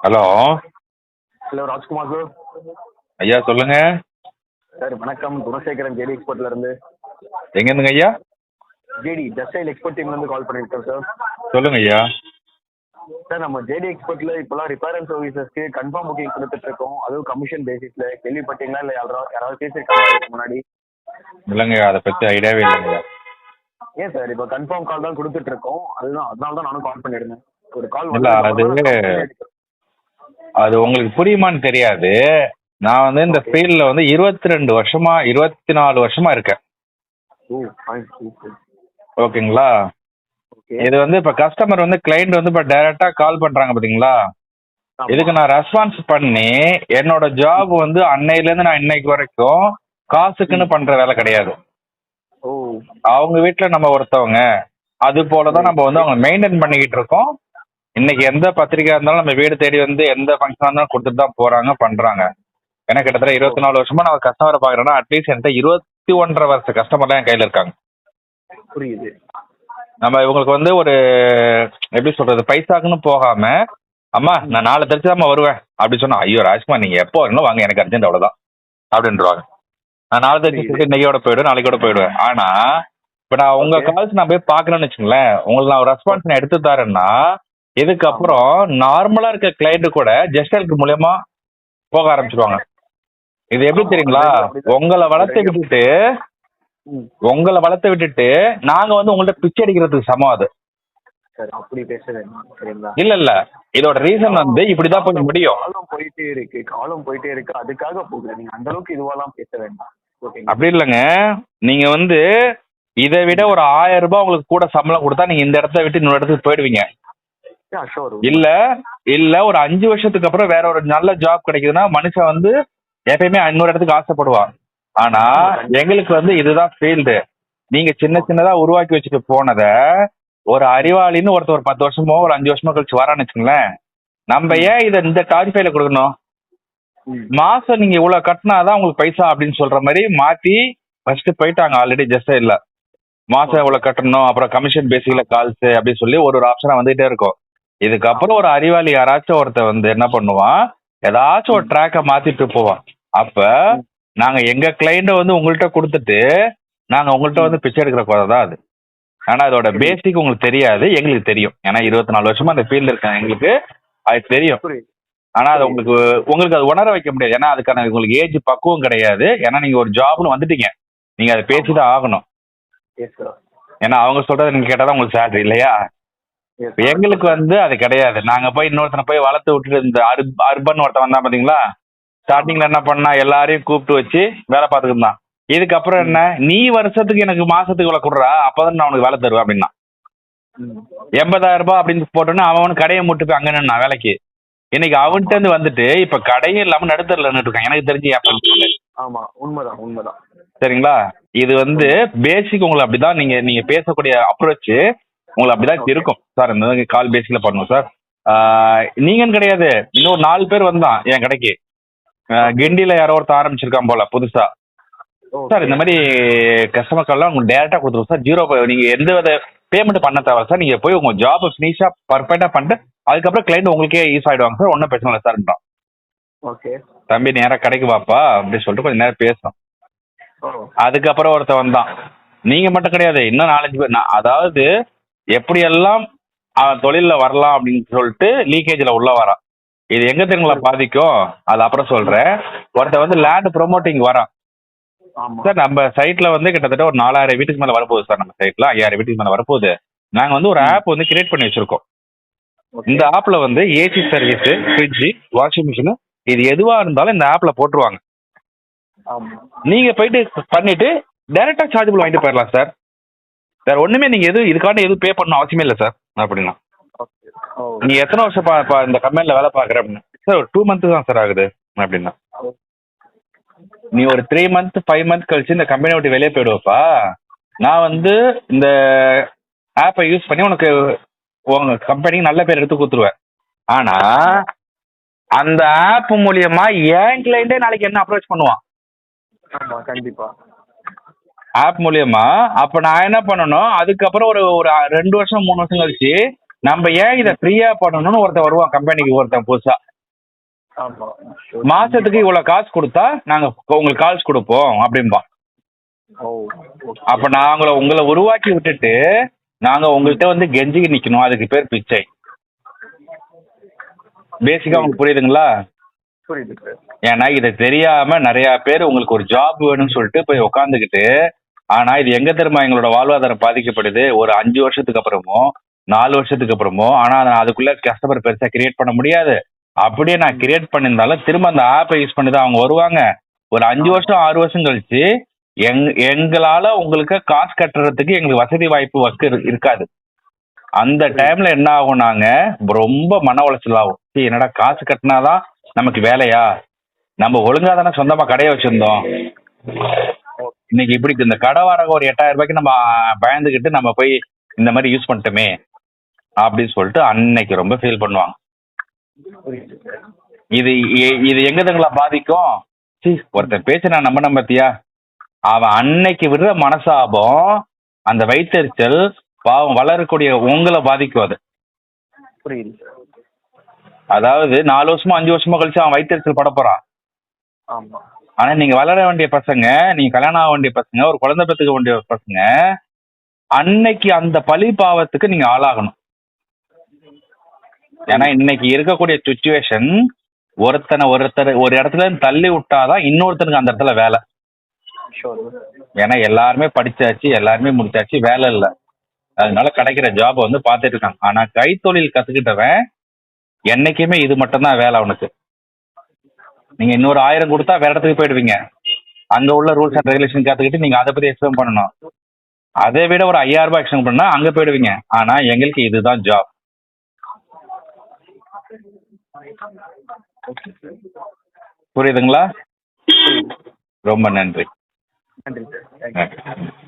Hello. Hello Rajkumar sir. ஐயா சொல்லுங்க. Sir வணக்கம். குணசேகரன் ஜேடி எக்ஸ்போர்ட்ல இருந்து. எங்கேருந்துங்க ஐயா? ஜேடி ஜஸ்டைல் எக்ஸ்போர்ட் டீம்ல இருந்து கால் பண்ணியிருக்கோம் சார். சொல்லுங்க ஐயா. சார் நம்ம ஜேடி எக்ஸ்போர்ட்ல இப்போலாம் ரிப்பேர் அண்ட் சர்வீசஸ்க்கு கன்ஃபார்ம் புக்கிங் கொடுத்துட்டு இருக்கோம் அதுவும் கமிஷன் பேசிஸ்ல கேள்விப்பட்டீங்களா? இல்லை யாராவது யாராவது பேசியிருக்காங்க முன்னாடி? இல்லைங்க அதை பற்றி ஐடியாவே இல்லைங்க ஏன் சார் இப்போ கன்ஃபார்ம் கால் தான் கொடுத்துட்டு இருக்கோம் அதுதான் அதனால தான் நானும் கால் பண்ணியிருந்தேன். ஒரு கால் இல்ல, அது- அது உங்களுக்கு புரியுமான்னு தெரியாது. நான் வந்து இந்த. ஃபீல்டில் வந்து இருபத்தி ரெண்டு வருஷமா இருபத்தி நாலு வருஷமா இருக்கேன். ஓகேங்களா? ஓகே இது வந்து இப்போ கஸ்டமர் வந்து கிளைண்ட் வந்து இப்போ டைரெக்டாக கால் பண்ணுறாங்க பார்த்தீங்களா. இதுக்கு நான் ரெஸ்பான்ஸ் பண்ணி என்னோட ஜாப் வந்து அன்னையிலேருந்து நான் இன்னைக்கு வரைக்கும் காசுக்குன்னு பண்ணுற வேலை கிடையாது. அவங்க வீட்டில் நம்ம ஒருத்தவங்க அது போல தான் நம்ம வந்து அவங்க மெயின்டைன் பண்ணிக்கிட்டு இருக்கோம். இன்னைக்கு எந்த பத்திரிக்கை இருந்தாலும் நம்ம வீடு தேடி வந்து எந்த ஃபங்க்ஷனாக இருந்தாலும் கொடுத்துட்டு தான் போகிறாங்க பண்ணுறாங்க ஏன்னா கிட்டத்தட்ட இருபத்தி நாலு வருஷமா நான் கஸ்டமரை பார்க்குறேன்னா அட்லீஸ்ட் என்கிட்ட இருபத்தி ஒன்றரை வருஷ கஸ்டமர்லாம் என் கையில் இருக்காங்க. புரியுது. நம்ம இவங்களுக்கு வந்து ஒரு எப்படி சொல்றது பைசாக்குன்னு போகாம அம்மா நான் நாளை தெரிச்சு தான் வருவேன். அப்படி சொன்னா ஐயோ ராஜ்குமார் நீங்க எப்போ வரணும் வாங்க எனக்கு அர்ஜென்ட் அவ்வளவுதான். அப்படின்றவாங்க நான் நாளை தெரிச்சு புரியுது. இன்னைக்கோட போயிடுவேன் நாளைக்கோட போயிடுவேன். ஆனா இப்ப நான் உங்க. கால்ஸ் நான் போய் பாக்குறேன்னு வச்சுங்களேன் உங்களுக்கு நான் ரெஸ்பான்ஸ் நான் எடுத்து தரேன்னா இதுக்கப்புறம் நார்மலா இருக்க கிளைண்ட் கூட ஜெஸ்டலுக்கு மூலியமா போக ஆரம்பிச்சிருவாங்க. இது எப்படி தெரியுங்களா. உங்களை வளர்த்து விட்டுட்டு உங்களை வளர்த்து விட்டுட்டு நாங்க வந்து உங்கள்ட்ட பிச்சை அடிக்கிறதுக்கு சமம் அது. அப்படி பேச வேண்டாம் சரிங்களா? இல்ல இல்ல. இதோட ரீசன் வந்து இப்படிதான் போய் முடியும். காலம் போயிட்டே இருக்கு காலம் போயிட்டே இருக்கு. அதுக்காக போகுது நீங்க அந்த அளவுக்கு இதுவெல்லாம் பேச வேண்டாம். அப்படி இல்லைங்க. நீங்க வந்து இதை விட ஒரு ஆயிரம் ரூபாய் உங்களுக்கு கூட சம்பளம் கொடுத்தா நீங்க இந்த இடத்த விட்டு இன்னொரு இடத்துக்கு போயிடுவீங்க. இல்ல இல்ல ஒரு அஞ்சு வருஷத்துக்கு அப்புறம் வேற ஒரு நல்ல ஜாப் கிடைக்குதுன்னா மனுஷன் வந்து எப்பயுமே இன்னொரு இடத்துக்கு ஆசைப்படுவான். ஆனா எங்களுக்கு வந்து இதுதான் ஃபீல்டு நீங்க சின்ன சின்னதா உருவாக்கி வச்சுட்டு போனத ஒரு அறிவாளின்னு ஒருத்தர் ஒரு பத்து வருஷமோ ஒரு அஞ்சு வருஷமோ கழிச்சு வரான்னு வச்சுங்களேன் நம்ம ஏன் இதை இந்த டாரிஃபைல கொடுக்கணும்? மாசம் நீங்க இவ்வளவு கட்டினாதான் உங்களுக்கு பைசா அப்படின்னு சொல்ற மாதிரி மாத்தி ஃபர்ஸ்ட் போயிட்டாங்க ஆல்ரெடி ஜஸ்ட் இல்ல. மாசம் இவ்வளவு கட்டணும் அப்புறம் கமிஷன் பேசிக்கல கால்ஸ் அப்படின்னு சொல்லி ஒரு ஒரு ஆப்ஷனா வந்துகிட்டே இருக்கும். இதுக்கப்புறம் ஒரு அறிவாளி யாராச்சும் ஒருத்தர் வந்து என்ன பண்ணுவான்? ஏதாச்சும் ஒரு ட்ராக்கை மாத்திட்டு போவான். அப்ப நாங்க எங்க கிளைண்ட வந்து உங்கள்கிட்ட கொடுத்துட்டு நாங்க உங்கள்கிட்ட வந்து பிச்சை எடுக்கிற குறை தான் அது. ஆனா அதோட பேசிக் உங்களுக்கு தெரியாது. எங்களுக்கு தெரியும். ஏன்னா இருபத்தி நாலு வருஷமா அந்த ஃபீல்டு இருக்காங்க எங்களுக்கு அது தெரியும். ஆனா அது உங்களுக்கு உங்களுக்கு அது உணர வைக்க முடியாது. ஏன்னா அதுக்கான உங்களுக்கு ஏஜ் பக்குவம் கிடையாது. ஏன்னா நீங்க ஒரு ஜாப்னு வந்துட்டீங்க. நீங்க அதை பேசிதான் ஆகணும். ஏன்னா அவங்க சொல்றதை நீங்க கேட்டாதான் உங்களுக்கு சேலரி இல்லையா? எங்களுக்கு வந்து அது கிடையாது. நாங்க போய் இன்னொருத்தனை போய் வளர்த்து விட்டுட்டு இந்த அர்ப அர்பன் ஒருத்தன் வந்தான் பாத்தீங்களா? ஸ்டார்டிங்ல என்ன பண்ணா எல்லாரையும் கூப்பிட்டு வச்சு வேலை பார்த்துக்கிட்டு இருந்தான். இதுக்கப்புறம் என்ன? நீ வருஷத்துக்கு எனக்கு மாசத்துக்கு இவ்வளவு கொடுறா அப்பதான் நான் உனக்கு வேலை தருவேன் அப்படின்னா. எண்பதாயிரம் ரூபாய் அப்படின்னு போட்டோன்னா அவன் கடையை முட்டு போய் அங்க நின்னா வேலைக்கு. இன்னைக்கு அவன்கிட்ட இருந்து வந்துட்டு இப்ப கடையும் இல்லாம நடுத்தரில் இருக்கான் எனக்கு தெரிஞ்சு. ஆமா உண்மைதான் உண்மைதான். சரிங்களா? இது வந்து பேசிக் உங்களுக்கு அப்படிதான். நீங்க நீங்க பேசக்கூடிய அப்ரோச் உங்களுக்கு அப்படிதான் இருக்கும். சார் இந்த கால் பேசிக்ல பண்ணுவோம் சார். நீங்கன்னு கிடையாது. இன்னொரு நாலு பேர் வந்தான் என் கடைக்கு. கிண்டில யாரோ ஒருத்தர் ஆரம்பிச்சிருக்கான் போல புதுசா. சார் இந்த மாதிரி கஸ்டமர் கால்லாம் உங்களுக்கு டேரக்டா கொடுத்துருவோம் சார். ஜீரோ நீங்க எந்த வித பேமெண்ட் பண்ண தேவை சார். நீங்க போய் உங்க ஜாப் ஃபினிஷா பர்ஃபெக்டா பண்ணிட்டு அதுக்கப்புறம் கிளைண்ட் உங்களுக்கே யூஸ் ஆயிடுவாங்க சார். ஒன்றும் பிரச்சனை இல்லை சார்ன்றான் ஓகே தம்பி நேரா கடைக்கு வாப்பா அப்படின்னு சொல்லிட்டு கொஞ்சம் நேரம் பேசணும் ஓ அதுக்கப்புறம் ஒருத்தன் வந்தான். நீங்க மட்டும் கிடையாது இன்னும் நாலஞ்சு பேர் அதாவது எப்படியெல்லாம் தொழில்ல வரலாம் அப்படின்னு சொல்லிட்டு லீக்கேஜ்ல உள்ள வரான் இது எங்க தெரியுங்களா பாதிக்கும்? அது அப்புறம் சொல்றேன். ஒருத்தன் வந்து லேண்ட் ப்ரொமோட்டிங் வரான். சார் நம்ம சைட்ல வந்து கிட்டத்தட்ட ஒரு நாலாயிரம் வீட்டுக்கு மேல வரப்போகுது சார் நம்ம சைட்ல ஐயாயிரம் வீட்டுக்கு மேல வரப்போகுது. நாங்க வந்து ஒரு ஆப் வந்து கிரியேட் பண்ணி வச்சிருக்கோம். இந்த ஆப்ல வந்து AC service fridge washing machine இது எதுவா இருந்தாலும் இந்த ஆப்ல போட்டுருவாங்க. நீங்க போயிட்டு பண்ணிட்டு டைரக்டா சார்ஜபிள் வாங்கிட்டு போயிடலாம் சார். சார் ஒண்ணுமே நீங்க எதுவும் இதுக்காண்டி எதுவும் பே பண்ணணும் அவசியமே இல்லை சார் அப்படின்னா. நீ எத்தனை வருஷம் பா- பா- இந்த கம்பெனில வேலை பார்க்குற அப்படின்னா. சார் ஒரு டூ மந்த் தான் சார் ஆகுது அப்படின்னா. நீ ஒரு த்ரீ மந்த் ஃபைவ் மந்த் கழிச்சு இந்த கம்பெனி விட்டு வெளியே போயிடுவப்பா. நான் வந்து இந்த ஆப்பை யூஸ் பண்ணி உனக்கு உங்க கம்பெனிக்கு நல்ல பேர் எடுத்து கொடுத்துருவேன். ஆனா அந்த ஆப் மூலியமா என் கிளைண்டே நாளைக்கு என்ன அப்ரோச் பண்ணுவான்? கண்டிப்பா. ஆப் மூலியமா அப்ப நான் என்ன பண்ணணும்? அதுக்கப்புறம் ஒரு ஒரு ரெண்டு வருஷம் மூணு வருஷம் கழிச்சு நம்ம ஏன் இதை ஃப்ரீயா பண்ணணும்னு ஒருத்தன் வருவான் கம்பெனிக்கு ஒருத்தன் புதுசா. மாசத்துக்கு இவ்வளவு காசு கொடுத்தா நாங்க உங்களுக்கு கால்ஸ் கொடுப்போம் அப்படிம்பா ஓ அப்ப நாங்கள உங்களை உருவாக்கி விட்டுட்டு நாங்க உங்கள்கிட்ட வந்து கெஞ்சி நிக்கணும் அதுக்கு பேர் பிச்சை. பேசிக்கா உங்களுக்கு புரியுதுங்களா? ஏன்னா இதை தெரியாம நிறைய பேர் உங்களுக்கு ஒரு ஜாப் வேணும்னு சொல்லிட்டு போய் உக்காந்துக்கிட்டு ஆனா இது எங்க தெரியுமா எங்களோட வாழ்வாதாரம் பாதிக்கப்படுது? ஒரு அஞ்சு வருஷத்துக்கு அப்புறமோ நாலு வருஷத்துக்கு அப்புறமோ ஆனா நான் அதுக்குள்ள கஸ்டமர் பெருசா கிரியேட் பண்ண முடியாது. அப்படியே நான் கிரியேட் பண்ணியிருந்தாலும் திரும்ப அந்த ஆப்பை யூஸ் பண்ணி தான் அவங்க வருவாங்க. ஒரு அஞ்சு வருஷம் ஆறு வருஷம் கழிச்சு எங் எங்களால உங்களுக்கு காசு கட்டுறதுக்கு எங்களுக்கு வசதி வாய்ப்பு ஒர்க் இருக்காது. அந்த டைம்ல என்ன ஆகும் நாங்க ரொம்ப மன உளைச்சல் ஆகும். என்னடா காசு கட்டினாதான் நமக்கு வேலையா? நம்ம ஒழுங்கா தானே சொந்தமா கடையை வச்சிருந்தோம். இன்னைக்கு இப்படி இந்த கடை வாடகை ஒரு எட்டாயிரம் ரூபாய்க்கு நம்ம பயந்துக்கிட்டு நம்ம போய் இந்த மாதிரி யூஸ் பண்ணிட்டோமே அப்படின்னு சொல்லிட்டு அன்னைக்கு ரொம்ப ஃபீல் பண்ணுவாங்க. இது இது எங்கதுங்களா பாதிக்கும்? ஒருத்தன் பேச்சு நான் நம்பின பார்த்தியா அவன் அன்னைக்கு விடுற மனசாபம் அந்த வயிற்றெரிச்சல் பாவம் வளரக்கூடிய உங்களை பாதிக்கும் அது. புரியுது. அதாவது நாலு வருஷமா அஞ்சு வருஷமா கழிச்சு அவன் வயிற்றெரிச்சல் பட போறான். ஆமா. ஆனா நீங்க வளர வேண்டிய பசங்க நீங்க கல்யாணம் ஆக வேண்டிய பசங்க ஒரு குழந்தை பெற்றுக்க வேண்டிய பசங்க அன்னைக்கு அந்த பழி பாவத்துக்கு நீங்க ஆளாகணும். ஏன்னா இன்னைக்கு இருக்கக்கூடிய சுச்சுவேஷன் ஒருத்தனை ஒருத்தர் ஒரு இடத்துல இருந்து தள்ளி விட்டாதான் இன்னொருத்தனுக்கு அந்த இடத்துல வேலை. ஏன்னா எல்லாருமே படிச்சாச்சு எல்லாருமே முடிச்சாச்சு வேலை இல்லை. அதனால கிடைக்கிற ஜாப் வந்து பார்த்துட்டு இருக்காங்க. ஆனா கைத்தொழில் கத்துக்கிட்டவன் என்னைக்குமே இது மட்டும்தான் வேலை அவனுக்கு. நீங்க இன்னொரு ஆயிரம் கொடுத்தா வேற இடத்துக்கு போயிடுவீங்க. அங்க உள்ள ரூல்ஸ் அண்ட் ரெகுலேஷன் கத்துக்கிட்டு நீங்க அதை பத்தி எக்ஸ்பிளைன் பண்ணணும். அதை விட ஒரு ஐயாயிரம் ரூபாய் எக்ஸ்பிளைன் பண்ணா அங்க போயிடுவீங்க. ஆனா எங்களுக்கு இதுதான் ஜாப் புரியுதுங்களா? ரொம்ப நன்றி. நன்றி சார். தேங்க்யூ நன்றி